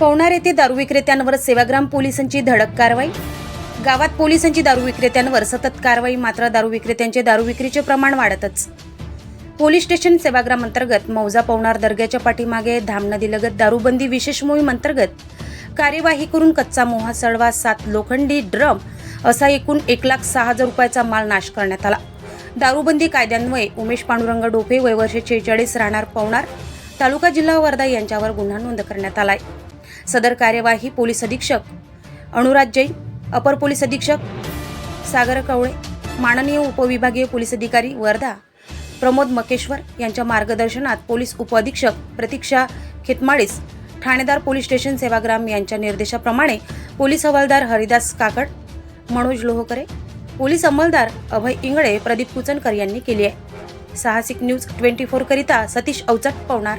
पवनार येथे दारू विक्रेत्यांवर सेवाग्राम पोलिसांची धडक कारवाई? गावात पोलिसांची दारू विक्रेत्यांवर सतत कारवाई मात्र दारू विक्रेत्यांचे दारू विक्रीचे प्रमाण वाढतच. पोलीस स्टेशन सेवाग्राम अंतर्गत मौजा पवनार दर्ग्याच्या पाठीमागे धाम नदीलगत दारूबंदी विशेष मोहीम अंतर्गत कार्यवाही करून कच्चा मोहा सडवा सात लोखंडी ड्रम असा एकूण एक लाख सहा हजार रुपयाचा माल नाश करण्यात आला. दारूबंदी कायद्यान्वये उमेश पांडुरंग डोपे वयवर्षे शेहेचाळीस राहणार पवनार तालुका जिल्हा वर्धा यांच्यावर गुन्हा नोंद करण्यात आला आहे सदर कार्यवाही पोलीस अधीक्षक अनुराज जैन अपर पोलीस अधीक्षक सागर कवळे माननीय उपविभागीय पोलीस अधिकारी वर्धा प्रमोद मकेश्वर यांच्या मार्गदर्शनात पोलीस उपअधीक्षक प्रतीक्षा खेतमाळीस ठाणेदार पोलीस स्टेशन सेवाग्राम यांच्या निर्देशाप्रमाणे पोलीस हवालदार हरिदास काकड मनोज लोहकरे पोलीस अंमलदार अभय इंगळे प्रदीप कुचनकर यांनी केली आहे. साहसिक न्यूज ट्वेंटी फोरकरिता सतीश अवचट पवणार